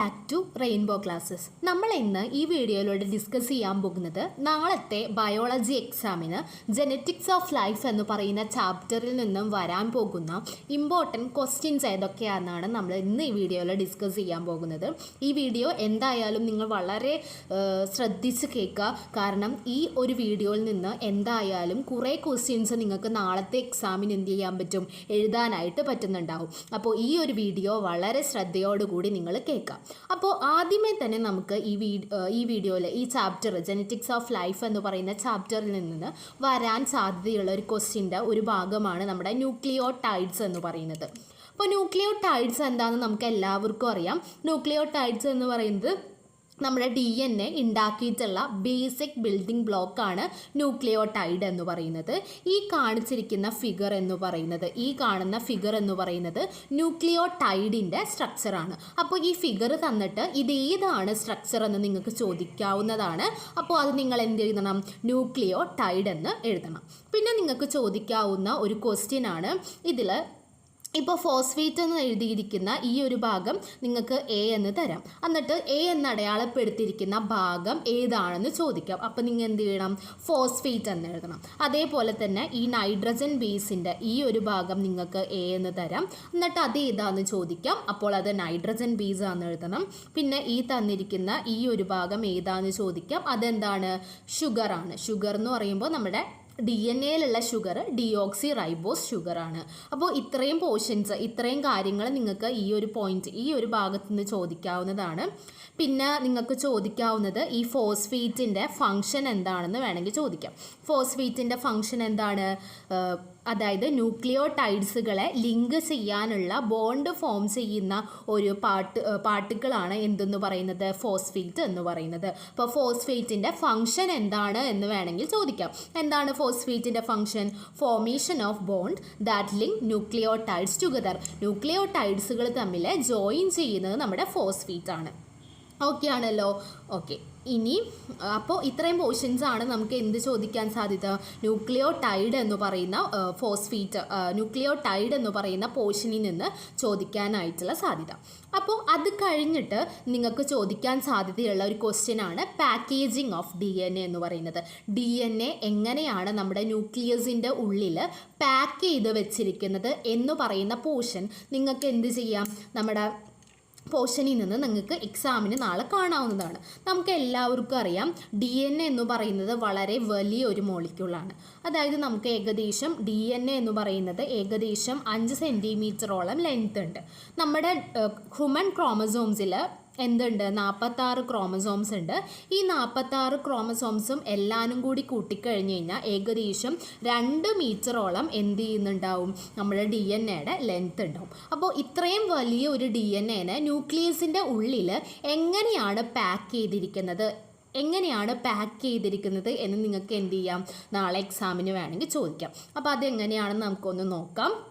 Back to rainbow classes നമ്മൾ ഇന്ന് ഈ വീഡിയോയിലൂടെ ഡിസ്കസ് ചെയ്യാൻ പോകുന്നത് നാളത്തെ ബയോളജി എക്സാമിന് ജെനറ്റിക്സ് ഓഫ് ലൈഫ് എന്ന് പറയുന്ന ചാപ്റ്ററിൽ നിന്നും വരാൻ പോകുന്ന ഇമ്പോർട്ടന്റ് ക്വസ്റ്റ്യൻസ് ഏതൊക്കെയാണെന്നാണ് നമ്മൾ ഇന്ന് ഈ വീഡിയോയിൽ ഡിസ്കസ് ചെയ്യാൻ പോകുന്നത്. ഈ വീഡിയോ എന്തായാലും നിങ്ങൾ വളരെ ശ്രദ്ധിച്ച് കേൾക്കുക. കാരണം ഈ ഒരു വീഡിയോയിൽ നിന്ന് എന്തായാലും കുറേ ക്വസ്റ്റ്യൻസ് നിങ്ങൾക്ക് നാളത്തെ എക്സാമിന് എന്ത് ചെയ്യാൻ പറ്റും? എഴുതാനായിട്ട് പറ്റുന്നുണ്ടാവും. അപ്പോൾ ഈ ഒരു വീഡിയോ വളരെ ശ്രദ്ധയോടുകൂടി നിങ്ങൾ കേൾക്കാം. അപ്പോൾ ആദ്യമേ തന്നെ നമുക്ക് ഈ ഈ വീഡിയോയിൽ ഈ ചാപ്റ്റർ ജെനറ്റിക്സ് ഓഫ് ലൈഫ് എന്ന് പറയുന്ന ചാപ്റ്ററിൽ നിന്ന് വരാൻ സാധ്യതയുള്ള ഒരു ക്വസ്റ്റ്യന്റെ ഒരു ഭാഗമാണ് നമ്മുടെ ന്യൂക്ലിയോ ടൈഡ്സ് എന്ന് പറയുന്നത്. അപ്പോൾ ന്യൂക്ലിയോ ടൈഡ്സ് എന്താണെന്ന് നമുക്ക് എല്ലാവർക്കും അറിയാം. ന്യൂക്ലിയോ ടൈഡ്സ് എന്ന് പറയുന്നത് നമ്മുടെ ഡി എൻ എ ഉണ്ടാക്കിയിട്ടുള്ള ബേസിക് ബിൽഡിംഗ് ബ്ലോക്കാണ് ന്യൂക്ലിയോടൈഡ് എന്ന് പറയുന്നത്. ഈ കാണിച്ചിരിക്കുന്ന ഫിഗർ എന്ന് പറയുന്നത് ഈ കാണുന്ന ഫിഗർ എന്ന് പറയുന്നത് ന്യൂക്ലിയോടൈഡിന്റെ സ്ട്രക്ചറാണ് അപ്പോൾ ഈ ഫിഗർ തന്നിട്ട് ഇത് ഏതാണ് സ്ട്രക്ചർ എന്ന് നിങ്ങൾക്ക് ചോദിക്കാവുന്നതാണ്. അപ്പോൾ അത് നിങ്ങൾ എന്ത് എഴുതണം? ന്യൂക്ലിയോടൈഡ് എന്ന് എഴുതണം. പിന്നെ നിങ്ങൾക്ക് ചോദിക്കാവുന്ന ഒരു ക്വസ്റ്റ്യൻ ആണ്. ഇതിൽ ഇപ്പോൾ ഫോസ്ഫേറ്റ് എന്ന് എഴുതിയിരിക്കുന്ന ഈ ഒരു ഭാഗം നിങ്ങൾക്ക് എ എന്ന് തരാം. എന്നിട്ട് എ എന്ന് അടയാളപ്പെടുത്തിയിരിക്കുന്ന ഭാഗം ഏതാണെന്ന് ചോദിക്കാം. അപ്പോൾ നിങ്ങൾ എന്ത് ചെയ്യണം? ഫോസ്ഫേറ്റ് എന്ന് എഴുതണം. അതേപോലെ തന്നെ ഈ നൈട്രജൻ ബേസിന്റെ ഈ ഒരു ഭാഗം നിങ്ങൾക്ക് എ എന്ന് തരാം. എന്നിട്ട് അത് ഏതാണെന്ന് ചോദിക്കാം. അപ്പോൾ അത് നൈട്രജൻ ബേസ് ആണെന്ന് എഴുതണം. പിന്നെ ഈ തന്നിരിക്കുന്ന ഈ ഒരു ഭാഗം ഏതാണെന്ന് ചോദിക്കാം. അതെന്താണ്? ഷുഗർ ആണ്. ഷുഗർ എന്ന് പറയുമ്പോൾ നമ്മുടെ ഡി എൻ എയിലുള്ള ഷുഗർ ഡിയോക്സി റൈബോസ് ഷുഗർ ആണ്. അപ്പോൾ ഇത്രയും പോർഷൻസ് ഇത്രയും കാര്യങ്ങൾ നിങ്ങൾക്ക് ഈ ഒരു പോയിന്റ് ഈ ഒരു ഭാഗത്ത് നിന്ന് ചോദിക്കാവുന്നതാണ്. പിന്നെ നിങ്ങൾക്ക് ചോദിക്കാവുന്നത് ഈ ഫോസ്ഫീറ്റിന്റെ ഫങ്ഷൻ എന്താണെന്ന് വേണമെങ്കിൽ ചോദിക്കാം. ഫോസ്ഫീറ്റിന്റെ ഫങ്ഷൻ എന്താണ്? അതായത് ന്യൂക്ലിയോടൈഡ്സുകളെ ലിങ്ക് ചെയ്യാനുള്ള ബോണ്ട് ഫോം ചെയ്യുന്ന ഒരു പാർട്ട് പാർട്ടിക്കിളാണ് എന്തെന്ന് പറയുന്നത്? ഫോസ്ഫേറ്റ് എന്ന് പറയുന്നത്. അപ്പോൾ ഫോസ്ഫേറ്റിന്റെ ഫങ്ഷൻ എന്താണ് എന്ന് വേണമെങ്കിൽ ചോദിക്കാം. എന്താണ് ഫോസ്ഫേറ്റിന്റെ function formation of bond that link nucleotides together. ന്യൂക്ലിയോടൈഡ്സുകൾ തമ്മിൽ ജോയിൻ ചെയ്യുന്നത് നമ്മുടെ ഫോസ്ഫേറ്റ് ആണ് ഓക്കെ ആണല്ലോ. ഓക്കെ ഇനി അപ്പോൾ ഇത്രയും പോർഷൻസ് ആണ് നമുക്ക് എന്ത് ചോദിക്കാൻ സാധ്യത? ന്യൂക്ലിയോ ടൈഡ് എന്ന് പറയുന്ന ഫോസ്ഫീറ്റ് ന്യൂക്ലിയോ ടൈഡ് എന്ന് പറയുന്ന പോർഷനിൽ നിന്ന് ചോദിക്കാനായിട്ടുള്ള സാധ്യത. അപ്പോൾ അത് കഴിഞ്ഞിട്ട് നിങ്ങൾക്ക് ചോദിക്കാൻ സാധ്യതയുള്ള ഒരു ക്വസ്റ്റ്യൻ ആണ് packaging of D N A എന്ന് പറയുന്നത്. ഡി എൻ എ എങ്ങനെയാണ് നമ്മുടെ ന്യൂക്ലിയസിന്റെ ഉള്ളിൽ പാക്ക് ചെയ്ത് വെച്ചിരിക്കുന്നത് എന്ന് പറയുന്ന പോർഷൻ നിങ്ങൾക്ക് എന്ത് ചെയ്യാം? നമ്മുടെ പോർഷനിൽ നിന്ന് നിങ്ങൾക്ക് എക്സാമിന് നാളെ കാണാവുന്നതാണ്. നമുക്ക് എല്ലാവർക്കും അറിയാം ഡി എൻ എ എന്ന് പറയുന്നത് വളരെ വലിയ ഒരു മോളിക്യൂളാണ് അതായത് നമുക്ക് ഏകദേശം ഡി എൻ എ എന്ന് പറയുന്നത് ഏകദേശം അഞ്ച് സെന്റിമീറ്ററോളം ലെങ്ത് ഉണ്ട്. നമ്മുടെ ഹ്യൂമൻ ക്രോമസോംസിൽ എന്തുണ്ട്? നാൽപ്പത്താറ് ക്രോമസോംസ് ഉണ്ട്. ഈ നാൽപ്പത്താറ് ക്രോമസോംസും എല്ലാനും കൂടി കൂട്ടിക്കഴിഞ്ഞ് കഴിഞ്ഞാൽ ഏകദേശം രണ്ട് മീറ്ററോളം എന്ത് ചെയ്യുന്നുണ്ടാവും? നമ്മുടെ ഡി എൻ എയുടെ ലെങ്ത് ഉണ്ടാവും. അപ്പോൾ ഇത്രയും വലിയ ഒരു ഡി എൻ എനെ ന്യൂക്ലിയസിന്റെ ഉള്ളിൽ എങ്ങനെയാണ് പാക്ക് ചെയ്തിരിക്കുന്നത്? എങ്ങനെയാണ് പാക്ക് ചെയ്തിരിക്കുന്നത് എന്ന് നിങ്ങൾക്ക് എന്ത് ചെയ്യാം? നാളെ എക്സാമിന് വേണമെങ്കിൽ ചോദിക്കാം. അപ്പോൾ അതെങ്ങനെയാണെന്ന് നമുക്കൊന്ന് നോക്കാം.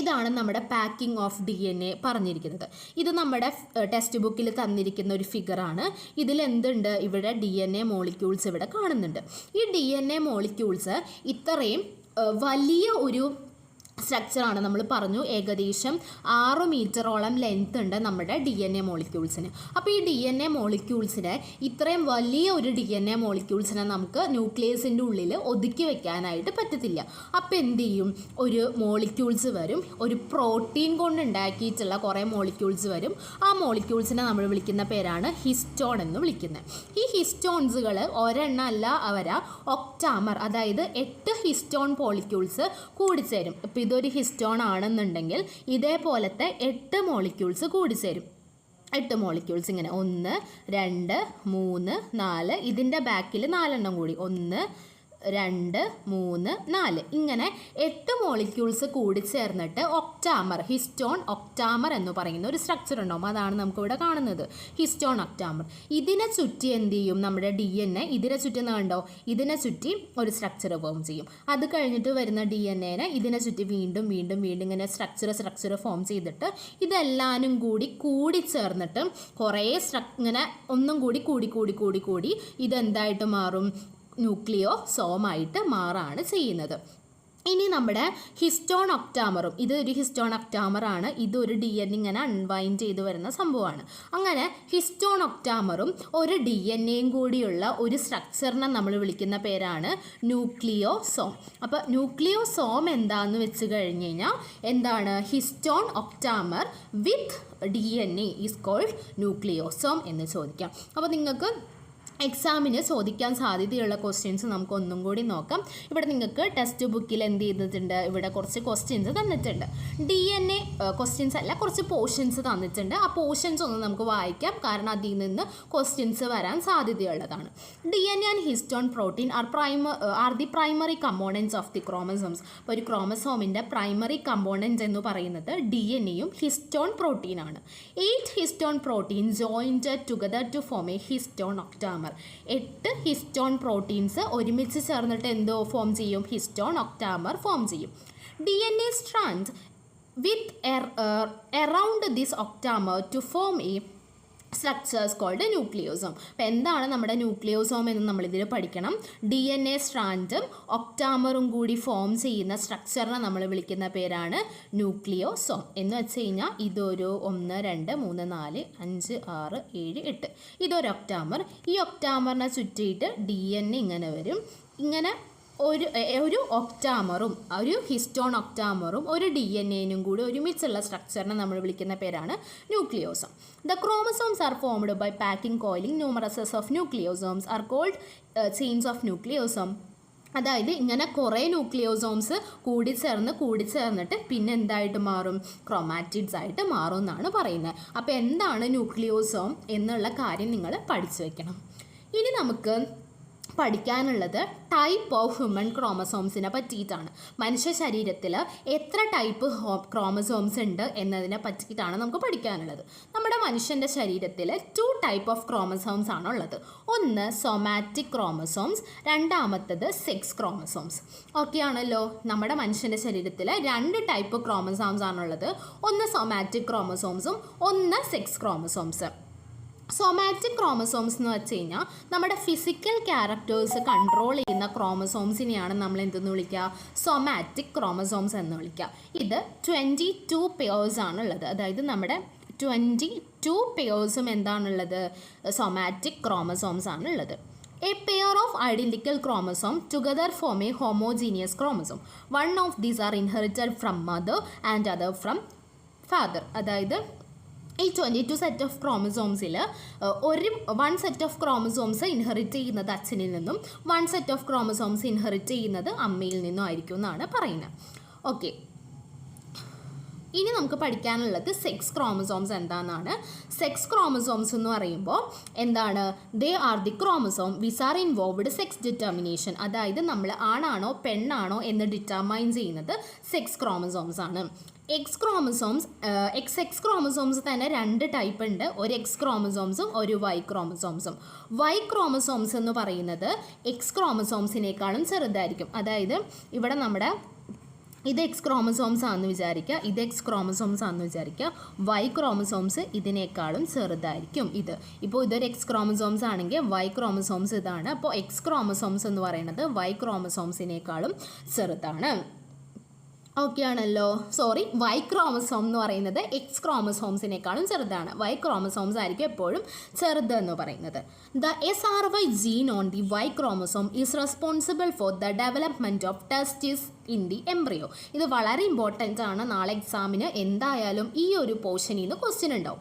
ഇതാണ് നമ്മുടെ packing of D N A പറഞ്ഞിരിക്കുന്നത്. ഇത് നമ്മുടെ ടെക്സ്റ്റ് ബുക്കിൽ തന്നിരിക്കുന്ന ഒരു ഫിഗറാണ് ഇതിൽ എന്തുണ്ട്? ഇവിടെ ഡി എൻ എ മോളിക്യൂൾസ് ഇവിടെ കാണുന്നുണ്ട്. ഈ ഡി എൻ എ മോളിക്യൂൾസ് ഇത്രയും വലിയ ഒരു സ്ട്രക്ചറാണ് നമ്മൾ പറഞ്ഞു. ഏകദേശം ആറ് മീറ്ററോളം ലെങ്ത് ഉണ്ട് നമ്മുടെ ഡി എൻ എ മോളിക്യൂൾസിന് അപ്പോൾ ഈ ഡി എൻ എ മോളിക്യൂൾസിനെ ഇത്രയും വലിയ ഒരു ഡി എൻ എ മോളിക്യൂൾസിനെ നമുക്ക് ന്യൂക്ലിയസിന്റെ ഉള്ളിൽ ഒതുക്കി വെക്കാനായിട്ട് പറ്റത്തില്ല. അപ്പോൾ എന്ത് ചെയ്യും? ഒരു മോളിക്യൂൾസ് വരും. ഒരു പ്രോട്ടീൻ കൊണ്ട് ഉണ്ടാക്കിയിട്ടുള്ള കുറേ മോളിക്യൂൾസ് വരും. ആ മോളിക്യൂൾസിനെ നമ്മൾ വിളിക്കുന്ന പേരാണ് ഹിസ്റ്റോൺ എന്ന് വിളിക്കുന്നത് ഈ ഹിസ്റ്റോൺസുകൾ ഒരെണ്ണം അല്ല അവര ഒക്ടാമർ അതായത് എട്ട് ഹിസ്റ്റോൺ പോളിക്യൂൾസ് കൂടിച്ചേരും. ഇപ്പോൾ ഇതൊരു ഹിസ്റ്റോൺ ആണെന്നുണ്ടെങ്കിൽ ഇതേപോലത്തെ എട്ട് മോളിക്യൂൾസ് കൂടി ചേരും എട്ട് മോളിക്യൂൾസ് ഇങ്ങനെ. ഒന്ന് രണ്ട് മൂന്ന് നാല് ഇതിന്റെ ബാക്കിൽ നാലെണ്ണം കൂടി. ഒന്ന് രണ്ട് മൂന്ന് നാല്. ഇങ്ങനെ എട്ട് മോളിക്യൂൾസ് കൂടി ചേർന്നിട്ട് ഒക്ടാമർ ഹിസ്റ്റോൺ ഒക്ടാമർ എന്ന് പറയുന്ന ഒരു സ്ട്രക്ചർ ഉണ്ടാവും. അതാണ് നമുക്കിവിടെ കാണുന്നത്. ഹിസ്റ്റോൺ ഒക്ടാമർ ഇതിനെ ചുറ്റി എന്ത് ചെയ്യും? നമ്മുടെ ഡി എൻ എ ഇതിനെ ചുറ്റി എന്ന് കണ്ടോ? ഇതിനെ ചുറ്റി ഒരു സ്ട്രക്ചർ ഫോം ചെയ്യും. അത് കഴിഞ്ഞിട്ട് വരുന്ന ഡി എൻ എനെ ഇതിനെ ചുറ്റി വീണ്ടും വീണ്ടും വീണ്ടും ഇങ്ങനെ സ്ട്രക്ചർ സ്ട്രക്ചർ ഫോം ചെയ്തിട്ട് ഇതെല്ലാനും കൂടി കൂടി ചേർന്നിട്ട് കുറേ സ്ട്രക് ഇങ്ങനെ ഒന്നും കൂടി കൂടി കൂടി കൂടി കൂടി ഇതെന്തായിട്ട് മാറും? ന്യൂക്ലിയോ സോമായിട്ട് മാറാണ് ചെയ്യുന്നത്. ഇനി നമ്മുടെ ഹിസ്റ്റോൺ ഒക്ടാമറും ഇത് ഒരു ഹിസ്റ്റോൺ ഒക്ടാമറാണ് ഇതൊരു ഡി എൻ ഇങ്ങനെ അൺവൈൻഡ് ചെയ്തു വരുന്ന സംഭവമാണ്. അങ്ങനെ ഹിസ്റ്റോൺ ഒക്ടാമറും ഒരു ഡി എൻ എയും കൂടിയുള്ള ഒരു സ്ട്രക്ചറിനെ നമ്മൾ വിളിക്കുന്ന പേരാണ് ന്യൂക്ലിയോ ന്യൂക്ലിയോസോം അപ്പോൾ ന്യൂക്ലിയോസോം എന്താന്ന് വെച്ച് കഴിഞ്ഞ് കഴിഞ്ഞാൽ എന്താണ്? Histone octamer with D N A is called nucleosome എന്ന് ചോദിക്കാം. അപ്പോൾ നിങ്ങൾക്ക് എക്സാമിന് ചോദിക്കാൻ സാധ്യതയുള്ള ക്വസ്റ്റ്യൻസ് നമുക്ക് ഒന്നും കൂടി നോക്കാം. ഇവിടെ നിങ്ങൾക്ക് ടെക്സ്റ്റ് ബുക്കിൽ എന്ത് ചെയ്തിട്ടുണ്ട്? ഇവിടെ കുറച്ച് ക്വസ്റ്റ്യൻസ് തന്നിട്ടുണ്ട്. ഡി എൻ എ ക്വസ്റ്റ്യൻസ് അല്ല കുറച്ച് പോർഷൻസ് തന്നിട്ടുണ്ട്. ആ പോർഷൻസ് ഒന്ന് നമുക്ക് വായിക്കാം. കാരണം അതിൽ നിന്ന് ക്വസ്റ്റ്യൻസ് വരാൻ സാധ്യതയുള്ളതാണ്. D N A and histone protein are prima are the primary components of the chromosomes അപ്പോൾ ഒരു ക്രോമസോമിന്റെ പ്രൈമറി കമ്പോണൻസ് എന്ന് പറയുന്നത് ഡി എൻ എയും histone പ്രോട്ടീനാണ് eight histone protein joined together to form a histone octamer എട്ട് histone proteins ഒരുമിച്ച് ചേർന്നിട്ട് എന്തോ ഫോം ചെയ്യും? ഹിസ്റ്റോൺ ഒക്ടാമർ ഫോം ചെയ്യും. D N A strand with around this octamer to form a structures called nucleosome അപ്പോൾ എന്താണ് നമ്മുടെ nucleosome എന്ന് നമ്മളിതിൽ പഠിക്കണം? ഡി എൻ എ സ്ട്രാൻഡും ഒക്ടാമറും കൂടി ഫോം ചെയ്യുന്ന സ്ട്രക്ചറിനെ നമ്മൾ വിളിക്കുന്ന പേരാണ് ന്യൂക്ലിയോസോം എന്ന് വെച്ച് കഴിഞ്ഞാൽ ഇതൊരു ഒന്ന് രണ്ട് മൂന്ന് നാല് അഞ്ച് ആറ് ഏഴ് എട്ട്. ഇതൊരു ഒക്ടാമർ ഈ ഒക്ടാമറിനെ ചുറ്റിയിട്ട് ഡി എൻ എ ഇങ്ങനെ വരും. ഇങ്ങനെ ഒരു ഒരു ഒക്ടാമറും ഒരു ഹിസ്റ്റോൺ ഒക്ടാമറും ഒരു ഡി എൻ എനും കൂടി ഒരുമിച്ചുള്ള സ്ട്രക്ചറിനെ നമ്മൾ വിളിക്കുന്ന പേരാണ് nucleosome. The chromosomes are formed by packing coiling numerous of nucleosomes are called chains of nucleosome അതായത് ഇങ്ങനെ കുറേ ന്യൂക്ലിയോസോംസ് കൂടിച്ചേർന്ന് കൂടിച്ചേർന്നിട്ട് പിന്നെ എന്തായിട്ട് മാറും? ക്രോമാറ്റിഡ്സ് ആയിട്ട് മാറും എന്നാണ് പറയുന്നത്. അപ്പോൾ എന്താണ് ന്യൂക്ലിയോസോം എന്നുള്ള കാര്യം നിങ്ങൾ പഠിച്ചു വെക്കണം. ഇനി നമുക്ക് പഠിക്കാനുള്ളത് ടൈപ്പ് ഓഫ് ഹ്യൂമൻ ക്രോമസോംസിനെ പറ്റിയിട്ടാണ്. മനുഷ്യ ശരീരത്തിൽ എത്ര ടൈപ്പ് ക്രോമസോംസ് ഉണ്ട് എന്നതിനെ പറ്റിയിട്ടാണ് നമുക്ക് പഠിക്കാനുള്ളത്. നമ്മുടെ മനുഷ്യന്റെ ശരീരത്തിൽ ടു ടൈപ്പ് ഓഫ് ക്രോമസോംസ് ആണ് ഉള്ളത്. ഒന്ന് സൊമാറ്റിക് ക്രോമസോംസ് രണ്ടാമത്തത് സെക്സ് ക്രോമസോംസ് ഓക്കെ ആണല്ലോ? നമ്മുടെ മനുഷ്യന്റെ ശരീരത്തിൽ രണ്ട് ടൈപ്പ് ക്രോമസോംസ് ആണുള്ളത്. ഒന്ന് സൊമാറ്റിക് ക്രോമസോംസും ഒന്ന് സെക്സ് ക്രോമസോംസ് സൊമാറ്റിക് ക്രോമസോംസ് എന്ന് വെച്ച് കഴിഞ്ഞാൽ നമ്മുടെ ഫിസിക്കൽ ക്യാരക്ടേഴ്സ് കൺട്രോൾ ചെയ്യുന്ന ക്രോമസോംസിനെയാണ് നമ്മൾ എന്തെന്ന് വിളിക്കുക സൊമാറ്റിക് ക്രോമസോംസ് എന്ന് വിളിക്കുക ഇത് ട്വന്റി ടു പെയേഴ്സ് ആണുള്ളത്. അതായത് നമ്മുടെ ട്വന്റി ടു പെയേഴ്സും എന്താണുള്ളത്? സൊമാറ്റിക് ക്രോമസോംസ് ആണുള്ളത്. A pair of identical chromosome together form a homogeneous chromosome one of these are inherited from mother and other from father അതായത് ഈ ട്വന്റി ടു സെറ്റ് ഓഫ് ക്രോമസോംസിൽ ഒരു one set of chromosomes inherit ചെയ്യുന്നത് അച്ഛനിൽ നിന്നും one set of chromosomes inherit ചെയ്യുന്നത് അമ്മയിൽ നിന്നും ആയിരിക്കും എന്നാണ് പറയുന്നത്. ഓക്കെ ഇനി നമുക്ക് പഠിക്കാനുള്ളത് സെക്സ് ക്രോമസോംസ് എന്താണെന്നാണ് സെക്സ് ക്രോമസോംസ് എന്ന് പറയുമ്പോൾ എന്താണ്? They are the chromosome which are involved sex determination അതായത് നമ്മൾ ആണാണോ പെണ്ണാണോ എന്ന് ഡിറ്റർമൈൻ ചെയ്യുന്നത് സെക്സ് ക്രോമസോംസ് ആണ്. X chromosomes X X chromosomes തന്നെ രണ്ട് ടൈപ്പ് ഉണ്ട്. ഒരു എക്സ് ക്രോമസോംസും ഒരു വൈ ക്രോമസോംസും വൈ ക്രോമസോംസ് എന്ന് പറയുന്നത് എക്സ് ക്രോമസോംസിനേക്കാളും ചെറുതായിരിക്കും. അതായത് ഇവിടെ നമ്മുടെ ഇത് എക്സ് ക്രോമസോംസ് ആണെന്ന് വിചാരിക്കുക ഇത് എക്സ് ക്രോമസോംസ് ആണെന്ന് വിചാരിക്കുക വൈ ക്രോമസോംസ് ഇതിനേക്കാളും ചെറുതായിരിക്കും ഇത്. ഇപ്പോൾ ഇതൊരു എക്സ് ക്രോമസോംസ് ആണെങ്കിൽ വൈ ക്രോമസോംസ് ഇതാണ്. അപ്പോൾ എക്സ് ക്രോമസോംസ് എന്ന് പറയുന്നത് വൈ ക്രോമസോംസിനേക്കാളും ചെറുതാണ്. ഓക്കെ ആണല്ലോ സോറി വൈ ക്രോമസോം എന്ന് പറയുന്നത് എക്സ് ക്രോമസോംസിനേക്കാളും ചെറുതാണ്. വൈ ക്രോമസോംസ് ആയിരിക്കും എപ്പോഴും ചെറുത് എന്ന് പറയുന്നത്. The S R Y gene on the Y chromosome is responsible for the development of testis in the embryo ഇത് വളരെ ഇമ്പോർട്ടന്റ് ആണ്. നാളെ എക്സാമിന് എന്തായാലും ഈ ഒരു പോർഷനിൽ നിന്ന് ക്വസ്റ്റ്യൻ ഉണ്ടാവും.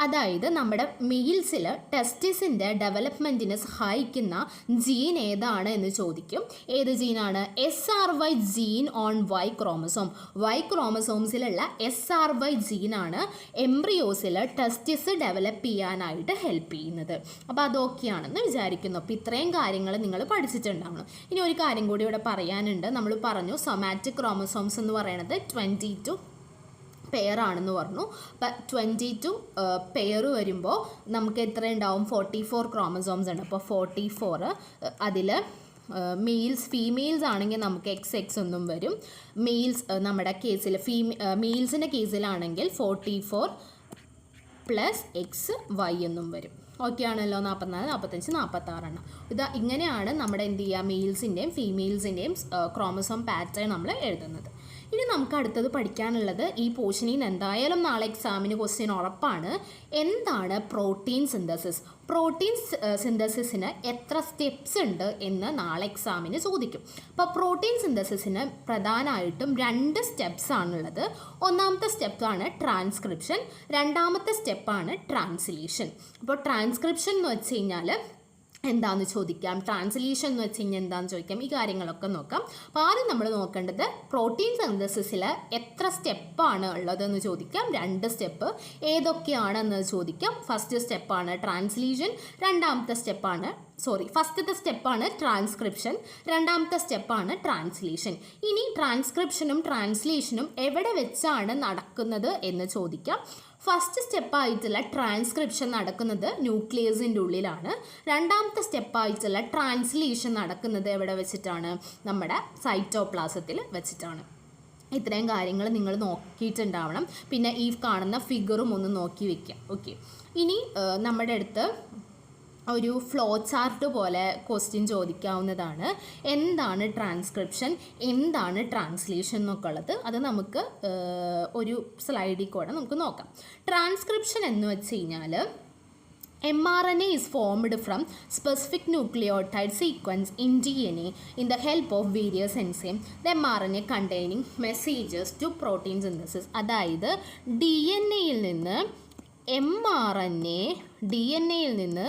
അതായത് നമ്മുടെ മെയിൽസിൽ ടെസ്റ്റിസിന്റെ ഡെവലപ്മെന്റിനെ സഹായിക്കുന്ന ജീൻ ഏതാണ് എന്ന് ചോദിക്കും. ഏത് ജീനാണ് S R Y gene on Y chromosome Y ക്രോമസോംസിലുള്ള S R Y ജീനാണ് എംബ്രിയോസിൽ ടെസ്റ്റിസ് ഡെവലപ്പ് ചെയ്യാനായിട്ട് ഹെൽപ്പ് ചെയ്യുന്നത്. അപ്പോൾ അതൊക്കെയാണെന്ന് വിചാരിക്കുന്നു. അപ്പോൾ ഇത്രയും കാര്യങ്ങൾ നിങ്ങൾ പഠിച്ചിട്ടുണ്ടാവണം. ഇനി ഒരു കാര്യം കൂടി ഇവിടെ പറയാനുണ്ട്. നമ്മൾ പറഞ്ഞു സൊമാറ്റിക് ക്രോമസോംസ് എന്ന് പറയുന്നത് ട്വന്റി ടു പെയർ ആണെന്ന് പറഞ്ഞു. അപ്പം ട്വന്റി ടു പെയർ വരുമ്പോൾ നമുക്ക് എത്ര ഉണ്ടാവും ഫോർട്ടി ഫോർ ക്രോമസോംസ് ഉണ്ട് അപ്പോൾ ഫോർട്ടി ഫോർ അതിൽ മെയിൽസ് ഫീമെയിൽസ് ആണെങ്കിൽ നമുക്ക് എക്സ് എക്സ് ഒന്നും വരും. മെയിൽസ് നമ്മുടെ കേസിൽ ഫീമെ മെയിൽസിന്റെ കേസിലാണെങ്കിൽ forty four plus X Y എന്നും വരും. ഓക്കെ ആണല്ലോ? നാൽപ്പത്തിനാല് നാൽപ്പത്തഞ്ച് നാൽപ്പത്താറെണ്ണം ഇത് ഇങ്ങനെയാണ് നമ്മുടെ എന്ത് ചെയ്യുക? മെയിൽസിന്റെയും ഫീമെയിൽസിന്റെയും ക്രോമസോം പാറ്റേൺ നമ്മൾ എഴുതുന്നത്. ഇനി നമുക്ക് അടുത്തത് പഠിക്കാനുള്ളത് ഈ പോർഷനിൽ നിന്ന് എന്തായാലും നാളെ എക്സാമിന് ക്വസ്റ്റ്യൻ ഉറപ്പാണ്. എന്താണ് പ്രോട്ടീൻ സിന്തസിസ് പ്രോട്ടീൻ സിന്തസിസിന് എത്ര സ്റ്റെപ്സ് ഉണ്ട് എന്ന് നാളെ എക്സാമിന് ചോദിക്കും. അപ്പോൾ പ്രോട്ടീൻ സിന്തസിസിന് പ്രധാനമായിട്ടും രണ്ട് സ്റ്റെപ്സ് ആണുള്ളത്. ഒന്നാമത്തെ സ്റ്റെപ്പാണ് ട്രാൻസ്ക്രിപ്ഷൻ രണ്ടാമത്തെ സ്റ്റെപ്പാണ് ട്രാൻസ്ലേഷൻ അപ്പോൾ ട്രാൻസ്ക്രിപ്ഷൻ എന്ന് വെച്ച് കഴിഞ്ഞാൽ എന്താണെന്ന് ചോദിക്കാം? ട്രാൻസ്ലേഷൻ എന്ന് വെച്ച് കഴിഞ്ഞാൽ എന്താന്ന് ചോദിക്കാം? ഈ കാര്യങ്ങളൊക്കെ നോക്കാം. അപ്പോൾ ആദ്യം നമ്മൾ നോക്കേണ്ടത് പ്രോട്ടീൻ സിന്തസിസിൽ എത്ര സ്റ്റെപ്പാണ് ഉള്ളതെന്ന് ചോദിക്കാം. രണ്ട് സ്റ്റെപ്പ് ഏതൊക്കെയാണെന്ന് ചോദിക്കാം. ഫസ്റ്റ് സ്റ്റെപ്പാണ് ട്രാൻസ്ലേഷൻ രണ്ടാമത്തെ സ്റ്റെപ്പാണ് സോറി ഫസ്റ്റത്തെ സ്റ്റെപ്പാണ് ട്രാൻസ്ക്രിപ്ഷൻ രണ്ടാമത്തെ സ്റ്റെപ്പാണ് ട്രാൻസ്ലേഷൻ ഇനി ട്രാൻസ്ക്രിപ്ഷനും ട്രാൻസ്ലേഷനും എവിടെ വെച്ചാണ് നടക്കുന്നത് എന്ന് ചോദിക്കാം. ഫസ്റ്റ് സ്റ്റെപ്പായിട്ടുള്ള ട്രാൻസ്ക്രിപ്ഷൻ നടക്കുന്നത് ന്യൂക്ലിയസിന്റെ ഉള്ളിലാണ്. രണ്ടാമത്തെ സ്റ്റെപ്പായിട്ടുള്ള ട്രാൻസ്ലേഷൻ നടക്കുന്നത് എവിടെ വെച്ചിട്ടാണ്? നമ്മുടെ സൈറ്റോപ്ലാസത്തിൽ വെച്ചിട്ടാണ്. ഇത്രയും കാര്യങ്ങൾ നിങ്ങൾ നോക്കിയിട്ടുണ്ടാവണം. പിന്നെ ഈ കാണുന്ന ഫിഗറും ഒന്ന് നോക്കി വെക്കാം. ഓക്കെ ഇനി നമ്മുടെ അടുത്ത് ഒരു ഫ്ലോ ചാർട്ട് പോലെ ക്വസ്റ്റ്യൻ ചോദിക്കാവുന്നതാണ്. എന്താണ് ട്രാൻസ്ക്രിപ്ഷൻ എന്താണ് ട്രാൻസ്ലേഷൻ എന്നൊക്കെ ഉള്ളത് അത് നമുക്ക് ഒരു സ്ലൈഡിൽ കൂടെ നമുക്ക് നോക്കാം. ട്രാൻസ്ക്രിപ്ഷൻ എന്ന് വെച്ച് കഴിഞ്ഞാൽ M R N A is formed from specific nucleotide sequence in D N A in the help of various help the M R N A containing messages to protein synthesis അതായത് D N എയിൽ നിന്ന് M R N A D N എയിൽ നിന്ന്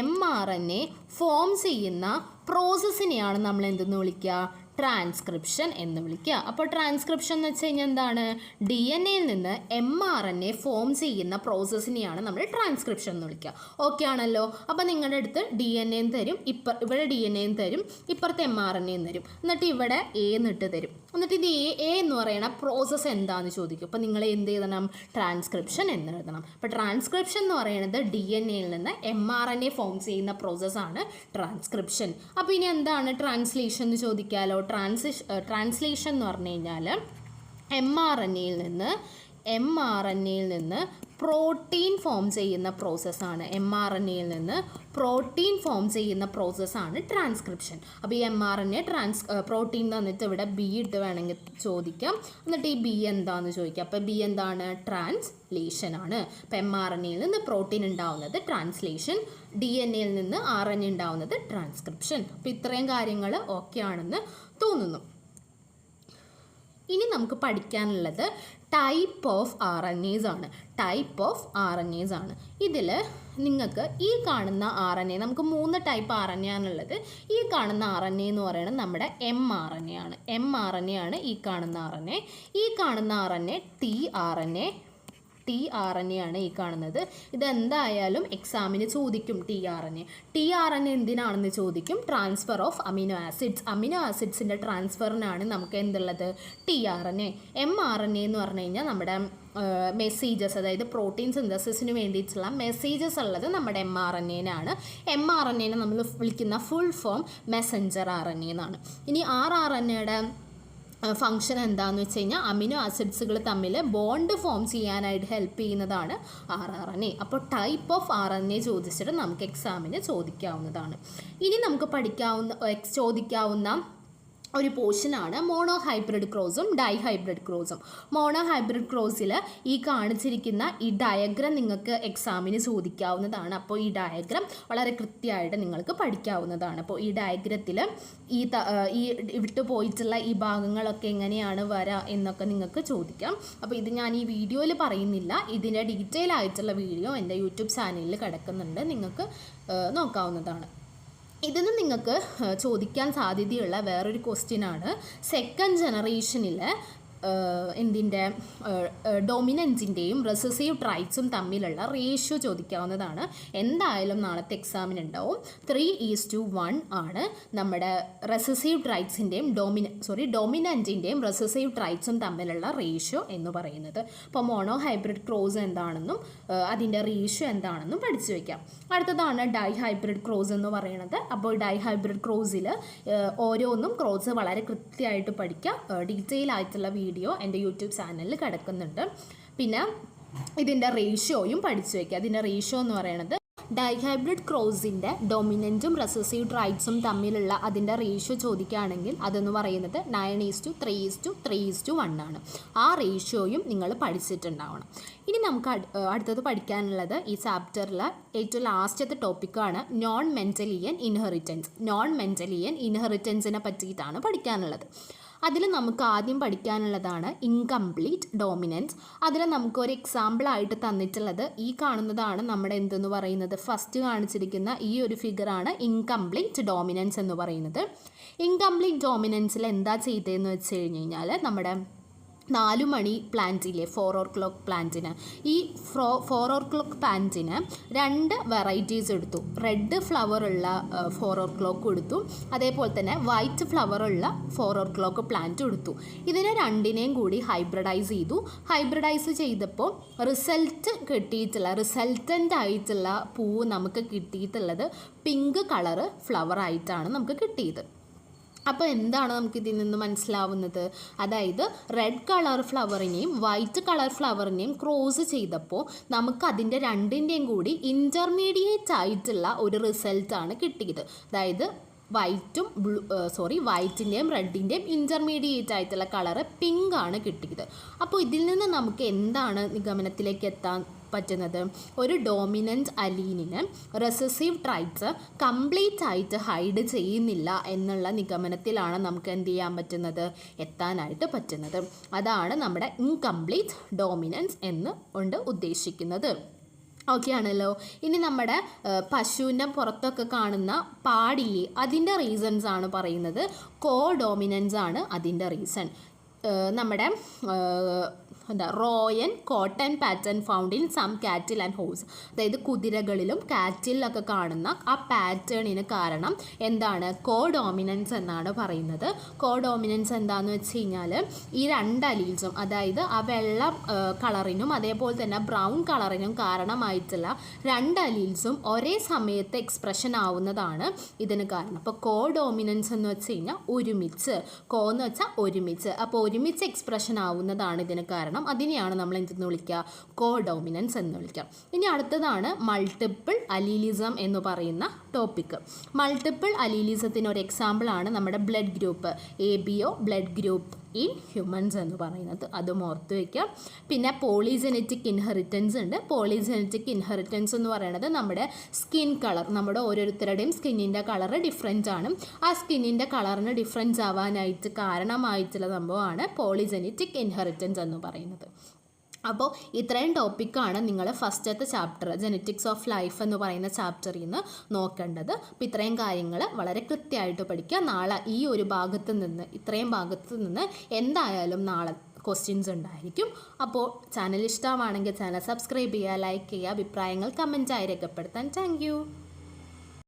M R N A form ചെയ്യുന്ന പ്രോസസ്സിനെയാണ് നമ്മൾ എന്തെന്ന് വിളിക്കുക? ട്രാൻസ്ക്രിപ്ഷൻ എന്ന് വിളിക്കുക. അപ്പോൾ ട്രാൻസ്ക്രിപ്ഷൻ എന്ന് വെച്ച് കഴിഞ്ഞാൽ എന്താണ്? ഡി എൻ എയിൽ നിന്ന് M R N A form ചെയ്യുന്ന പ്രോസസ്സിനെയാണ് നമ്മൾ ട്രാൻസ്ക്രിപ്ഷൻ എന്ന് വിളിക്കുക. ഓക്കെ ആണല്ലോ? അപ്പോൾ നിങ്ങളുടെ അടുത്ത് ഡി എൻ എയും തരും ഇപ്പ ഇവിടെ ഡി എൻ എയും തരും ഇപ്പുറത്ത് എം ആർ എൻ എയും തരും. എന്നിട്ട് ഇവിടെ എ എന്നിട്ട് തരും. എന്നിട്ട് ഇത് എ എ എന്ന് പറയുന്ന പ്രോസസ്സ് എന്താണെന്ന് ചോദിക്കും. അപ്പോൾ നിങ്ങൾ എന്ത് എഴുതണം? ട്രാൻസ്ക്രിപ്ഷൻ എന്ന് എഴുതണം. അപ്പോൾ ട്രാൻസ്ക്രിപ്ഷൻ എന്ന് പറയുന്നത് ഡി എൻ എയിൽ നിന്ന് M R N A form ചെയ്യുന്ന പ്രോസസ്സാണ് ട്രാൻസ്ക്രിപ്ഷൻ അപ്പോൾ ഇനി എന്താണ് ട്രാൻസ്ലേഷൻ എന്ന് ചോദിക്കാലോ? ട്രാൻസിഷ് ട്രാൻസ്ലേഷൻ എന്ന് പറഞ്ഞു കഴിഞ്ഞാൽ എം ആർ എൻ എയിൽ നിന്ന് എം ആർ എൻ എയിൽ നിന്ന് പ്രോട്ടീൻ ഫോം ചെയ്യുന്ന പ്രോസസ്സാണ് എം ആർ എൻ എയിൽ നിന്ന് പ്രോട്ടീൻ ഫോം ചെയ്യുന്ന പ്രോസസ്സാണ് ട്രാൻസ്ക്രിപ്ഷൻ അപ്പോൾ ഈ M R N A trans protein തന്നിട്ട് ഇവിടെ ബി ഇട്ട് വേണമെങ്കിൽ ചോദിക്കാം. എന്നിട്ട് ഈ ബി എന്താണെന്ന് ചോദിക്കാം. അപ്പോൾ ബി എന്താണ്? ട്രാൻസ്ലേഷൻ ആണ്. അപ്പോൾ എം ആർ എൻ എയിൽ നിന്ന് പ്രോട്ടീൻ ഉണ്ടാവുന്നത് ട്രാൻസ്ലേഷൻ ഡി എൻ എയിൽ നിന്ന് ആർ എൻ എ ഉണ്ടാവുന്നത് ട്രാൻസ്ക്രിപ്ഷൻ അപ്പോൾ ഇത്രയും കാര്യങ്ങൾ ഓക്കെ ആണെന്ന് തോന്നുന്നു. ഇനി നമുക്ക് പഠിക്കാനുള്ളത് type of R N S ആണ്. Type of R N S ആണ്. ഇതിൽ നിങ്ങൾക്ക് ഈ കാണുന്ന ആർ എൻ എ നമുക്ക് മൂന്ന് ടൈപ്പ് ആർ എൻ എ ആണുള്ളത്. ഈ കാണുന്ന ആർ എൻ എ എന്ന് പറയുന്നത് നമ്മുടെ എം ആർ എൻ എ ആണ്. എം ആർ എൻ എ ആണ് ഈ കാണുന്ന ആർ എൻ എ ഈ കാണുന്ന R N A T R N A T R N A ആണ് ഈ കാണുന്നത്. ഇതെന്തായാലും എക്സാമിന് ചോദിക്കും T R N A T R N A എന്തിനാണെന്ന് ചോദിക്കും? Transfer of amino acids amino ആസിഡ്സിന്റെ ട്രാൻസ്ഫറിനാണ് നമുക്ക് എന്തുള്ളത്? T R N A M R N A എന്ന് പറഞ്ഞു കഴിഞ്ഞാൽ നമ്മുടെ മെസ്സേജസ് അതായത് പ്രോട്ടീൻ സിന്തസിസിന് വേണ്ടിയിട്ടുള്ള മെസ്സേജസ് ഉള്ളത് നമ്മുടെ എം ആർ എൻ എനാണ് എം ആർ എൻ എനെ നമ്മൾ വിളിക്കുന്ന full form messenger R N A എന്നാണ്. ഇനി ആർ ആർ എൻ എയുടെ ഫങ്ഷൻ എന്താണെന്ന് വെച്ച് കഴിഞ്ഞാൽ അമിനോ ആസിഡ്സുകൾ തമ്മിൽ ബോണ്ട് ഫോം ചെയ്യാനായിട്ട് ഹെൽപ്പ് ചെയ്യുന്നതാണ് ആർ ആർ എൻ എ അപ്പോൾ type of R N A ചോദിച്ചിട്ട് നമുക്ക് എക്സാമിന് ചോദിക്കാവുന്നതാണ്. ഇനി നമുക്ക് പഠിക്കാവുന്ന ചോദിക്കാവുന്ന ഒരു പോർഷനാണ് മോണോ ഹൈബ്രിഡ് ക്രോസും ഡൈ ഹൈബ്രിഡ് ക്രോസും മോണോ ഹൈബ്രിഡ് ക്രോസിൽ ഈ കാണിച്ചിരിക്കുന്ന ഈ ഡയഗ്രം നിങ്ങൾക്ക് എക്സാമിന് ചോദിക്കാവുന്നതാണ്. അപ്പോൾ ഈ ഡയഗ്രം വളരെ കൃത്യമായിട്ട് നിങ്ങൾക്ക് പഠിക്കാവുന്നതാണ്. അപ്പോൾ ഈ ഡയഗ്രത്തിൽ ഈ ഈ വിട്ടു പോയിട്ടുള്ള ഈ ഭാഗങ്ങളൊക്കെ എങ്ങനെയാണ് വരാ എന്നൊക്കെ നിങ്ങൾക്ക് ചോദിക്കാം. അപ്പോൾ ഇത് ഞാൻ ഈ വീഡിയോയിൽ പറയുന്നില്ല. ഇതിന്റെ ഡീറ്റെയിൽ ആയിട്ടുള്ള വീഡിയോ എന്റെ യൂട്യൂബ് ചാനലിൽ കിടക്കുന്നുണ്ട്. നിങ്ങൾക്ക് നോക്കാവുന്നതാണ്. ഇതിന് നിങ്ങൾക്ക് ചോദിക്കാൻ സാധ്യതയുള്ള വേറൊരു ക്വസ്റ്റ്യനാണ് സെക്കൻഡ് ജനറേഷനിൽ എന്തിന്റെ ഡൊമിനൻസിന്റെയും റെസസീവ് ട്രൈറ്റ്സും തമ്മിലുള്ള റേഷ്യോ ചോദിക്കാവുന്നതാണ്. എന്തായാലും നാളത്തെ എക്സാമിന് ഉണ്ടാവും. ത്രീ ഈസ് ടു വൺ ആണ് നമ്മുടെ റെസസീവ് ട്രൈറ്റ്സിന്റെയും ഡൊമിന സോറി ഡൊമിനന്റിന്റെയും റെസസീവ് ട്രൈറ്റ്സും തമ്മിലുള്ള റേഷ്യോ എന്ന് പറയുന്നത്. അപ്പോൾ മോണോ ഹൈബ്രിഡ് ക്രോസ് എന്താണെന്നും അതിന്റെ റേഷ്യോ എന്താണെന്നും പഠിച്ചു വയ്ക്കാം അടുത്തതാണ് ഡൈ ഹൈബ്രിഡ് ക്രോസ് എന്ന് പറയുന്നത് അപ്പോൾ ഡൈ ഹൈബ്രിഡ് ക്രോസിൽ ഓരോന്നും ക്രോസ് വളരെ കൃത്യമായിട്ട് പഠിക്കാം. ഡീറ്റെയിൽ ആയിട്ടുള്ള വീഡിയോ എന്റെ യൂട്യൂബ് ചാനലിൽ കിടക്കുന്നുണ്ട്. പിന്നെ ഇതിന്റെ റേഷ്യോയും പഠിച്ചു വയ്ക്കുക അതിന്റെ റേഷ്യോ എന്ന് പറയുന്നത് ഡൈഹൈബ്രിഡ് ക്രോസിന്റെ ഡൊമിനന്റും റെസസീവ് ട്രൈറ്റ്സും തമ്മിലുള്ള അതിന്റെ റേഷ്യോ ചോദിക്കുകയാണെങ്കിൽ അതെന്ന് പറയുന്നത് nine is to three is to three is to one ആണ്. ആ റേഷ്യോയും നിങ്ങൾ പഠിച്ചിട്ടുണ്ടാവണം. ഇനി നമുക്ക് അടുത്തത് പഠിക്കാനുള്ളത് ഈ ചാപ്റ്ററിൽ ഏറ്റവും ലാസ്റ്റത്തെ ടോപ്പിക്കാണ് non Mendelian inheritance non Mendelian ഇൻഹെറിറ്റൻസിനെ പറ്റിയിട്ടാണ് പഠിക്കാനുള്ളത്. അതിൽ നമുക്ക് ആദ്യം പഠിക്കാനുള്ളതാണ് ഇൻകംപ്ലീറ്റ് ഡോമിനൻസ് അതിൽ നമുക്ക് ഒരു എക്സാമ്പിൾ ആയിട്ട് തന്നിട്ടുള്ളത് ഈ കാണുന്നതാണ് നമ്മുടെ എന്തെന്ന് പറയുന്നത്? ഫസ്റ്റ് കാണിച്ചിരിക്കുന്ന ഈ ഒരു ഫിഗറാണ് ഇൻകംപ്ലീറ്റ് ഡോമിനൻസ് എന്ന് പറയുന്നത്. ഇൻകംപ്ലീറ്റ് ഡോമിനൻസിൽ എന്താ ചെയ്തതെന്ന് വെച്ച് കഴിഞ്ഞ് കഴിഞ്ഞാൽ നമ്മുടെ നാലു മണി പ്ലാന്റിലെ ഫോർ ഓർ ക്ലോക്ക് പ്ലാന്റിന്. ഈ ഫ്രോ ഫോർ ഓർ ക്ലോക്ക് പ്ലാന്റിന് രണ്ട് വെറൈറ്റീസ് എടുത്തു. റെഡ് ഫ്ലവർ ഉള്ള ഫോർ ഓർ ക്ലോക്ക് എടുത്തു അതേപോലെ തന്നെ വൈറ്റ് ഫ്ലവർ ഉള്ള ഫോർ ഓർ ക്ലോക്ക് പ്ലാന്റ് എടുത്തു ഇതിനെ രണ്ടിനെയും കൂടി ഹൈബ്രിഡൈസ് ചെയ്തു. ഹൈബ്രിഡൈസ് ചെയ്തപ്പോൾ റിസൾട്ട് കിട്ടിയിട്ടുള്ള റിസൾട്ടന്റ് ആയിട്ടുള്ള പൂവ് നമുക്ക് കിട്ടിയിട്ടുള്ളത് പിങ്ക് കളറ് ഫ്ലവർ ആയിട്ടാണ് നമുക്ക് കിട്ടിയത്. അപ്പോൾ എന്താണ് നമുക്ക് ഇതിൽ നിന്ന് മനസ്സിലാവുന്നത്? അതായത് റെഡ് കളർ ഫ്ലവറിനെയും വൈറ്റ് കളർ ഫ്ലവറിനെയും ക്രോസ് ചെയ്തപ്പോൾ നമുക്ക് അതിന്റെ രണ്ടിന്റെയും കൂടി ഇന്റർമീഡിയറ്റ് ആയിട്ടുള്ള ഒരു റിസൾട്ടാണ് കിട്ടിയത്. അതായത് വൈറ്റും ബ്ലൂ സോറി വൈറ്റിന്റെയും റെഡിന്റെയും ഇന്റർമീഡിയറ്റ് ആയിട്ടുള്ള കളറ് പിങ്ക് ആണ് കിട്ടിയത്. അപ്പോൾ ഇതിൽ നിന്ന് നമുക്ക് എന്താണ് നിഗമനത്തിലേക്ക് എത്താൻ പറ്റുന്നത്. ഒരു ഡോമിനന്റ് അലീനിന് റെസസീവ് ട്രൈറ്റ്സ് കംപ്ലീറ്റ് ആയിട്ട് ഹൈഡ് ചെയ്യുന്നില്ല എന്നുള്ള നിഗമനത്തിലാണ് നമുക്ക് എന്ത് ചെയ്യാൻ പറ്റുന്നത്? എത്താനായിട്ട് പറ്റുന്നത്. അതാണ് നമ്മുടെ ഇൻകംപ്ലീറ്റ് ഡോമിനൻസ് എന്ന് കൊണ്ട് ഉദ്ദേശിക്കുന്നത്. ഓക്കെ ആണല്ലോ. ഇനി നമ്മുടെ പശുവിന്റെ പുറത്തൊക്കെ കാണുന്ന പാടിയെ അതിന്റെ റീസൺസ് ആണ് പറയുന്നത്. കോ ഡോമിനൻസ് ആണ് അതിന്റെ റീസൺ നമ്മുടെ എന്താ roan coat pattern found in some cattle and horse അതായത് കുതിരകളിലും കാറ്റിലൊക്കെ കാണുന്ന ആ പാറ്റേണിന് കാരണം എന്താണ്? കോ ഡോമിനൻസ് എന്നാണ് പറയുന്നത്. കോ ഡോമിനൻസ് എന്താന്ന് വെച്ച് കഴിഞ്ഞാൽ ഈ രണ്ട് അലീൽസും അതായത് ആ വെള്ള കളറിനും അതേപോലെ തന്നെ ബ്രൗൺ കളറിനും കാരണമായിട്ടുള്ള രണ്ട് അലീൽസും ഒരേ സമയത്ത് എക്സ്പ്രഷൻ ആവുന്നതാണ് ഇതിന് കാരണം. അപ്പോൾ കോ ഡോമിനൻസ് എന്ന് വെച്ച് കഴിഞ്ഞാൽ ഒരുമിച്ച്. കോ എന്ന് വെച്ചാൽ ഒരുമിച്ച്. അപ്പോൾ ഒരുമിച്ച് എക്സ്പ്രഷൻ ആവുന്നതാണ് ഇതിന് കാരണം. അതിനെയാണ് നമ്മൾ എന്തെന്ന് വിളിക്കുക? കോ ഡോമിനൻസ് എന്ന് വിളിക്കുക. ഇനി അടുത്തതാണ് മൾട്ടിപ്പിൾ അലീലിസം എന്ന് പറയുന്ന ടോപ്പിക്ക് മൾട്ടിപ്പിൾ അലീലിസത്തിന് ഒരു എക്സാമ്പിളാണ് നമ്മുടെ blood group A B O blood group in humans എന്ന് പറയുന്നത്. അതും ഓർത്ത് വയ്ക്കുക പിന്നെ പോളിജെനറ്റിക് ഇൻഹെറിറ്റൻസ് ഉണ്ട്. പോളിജെനറ്റിക് ഇൻഹെറിറ്റൻസ് എന്ന് പറയുന്നത് നമ്മുടെ സ്കിൻ കളർ നമ്മുടെ ഓരോരുത്തരുടെയും സ്കിന്നിന്റെ കളറ് ഡിഫറെന്റ് ആണ്. ആ സ്കിന്നിന്റെ കളറിന് ഡിഫറെൻസ് ആവാനായിട്ട് കാരണമായിട്ടുള്ള സംഭവമാണ് പോളിജെനറ്റിക് ഇൻഹെറിറ്റൻസ് എന്ന് പറയുന്നത്. അപ്പോൾ ഇത്രയും ടോപ്പിക്കാണ് നിങ്ങൾ ഫസ്റ്റത്തെ ചാപ്റ്റർ ജെനറ്റിക്സ് ഓഫ് ലൈഫ് എന്ന് പറയുന്ന ചാപ്റ്ററിൽ നിന്ന് നോക്കേണ്ടത്. അപ്പോൾ ഇത്രയും കാര്യങ്ങൾ വളരെ കൃത്യമായിട്ട് പഠിക്കുക. നാളെ ഈ ഒരു ഭാഗത്ത് നിന്ന് ഇത്രയും ഭാഗത്ത് നിന്ന് എന്തായാലും നാളെ ക്വസ്റ്റ്യൻസ് ഉണ്ടായിരിക്കും. അപ്പോൾ ചാനൽ ഇഷ്ടമാണെങ്കിൽ ചാനൽ സബ്സ്ക്രൈബ് ചെയ്യുക ലൈക്ക് ചെയ്യുക അഭിപ്രായങ്ങൾ കമന്റായി രേഖപ്പെടുത്താൻ. താങ്ക്